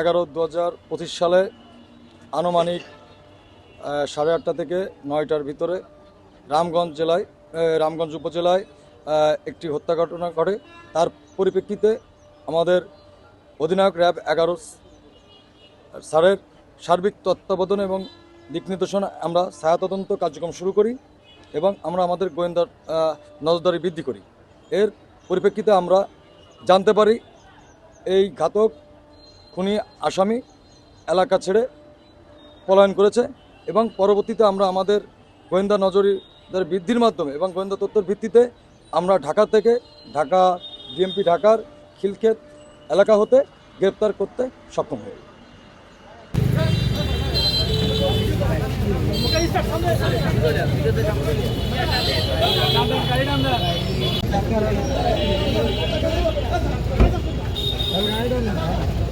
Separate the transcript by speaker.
Speaker 1: এগারো দু সালে আনুমানিক সাড়ে আটটা থেকে নয়টার ভিতরে রামগঞ্জ জেলায় রামগঞ্জ উপজেলায় একটি হত্যা ঘটনা ঘটে। তার পরিপ্রেক্ষিতে আমাদের অধিনায়ক র্যাব এগারো স্যারের সার্বিক তত্ত্বাবধান এবং দিক নির্দেশনা, আমরা ছায়া তদন্ত কার্যক্রম শুরু করি এবং আমরা আমাদের গোয়েন্দার নজরদারি বৃদ্ধি করি। এর পরিপ্রেক্ষিতে আমরা জানতে পারি, এই ঘাতক খুনি আসামি এলাকা ছেড়ে পলায়ন করেছে এবং পরবর্তীতে আমরা আমাদের গোয়েন্দা নজরিদের বৃদ্ধির মাধ্যমে এবং গোয়েন্দা তথ্যের ভিত্তিতে আমরা ঢাকা থেকে ঢাকা, ডিএমপি ঢাকার খিলক্ষেত এলাকা হতে গ্রেপ্তার করতে সক্ষম হই।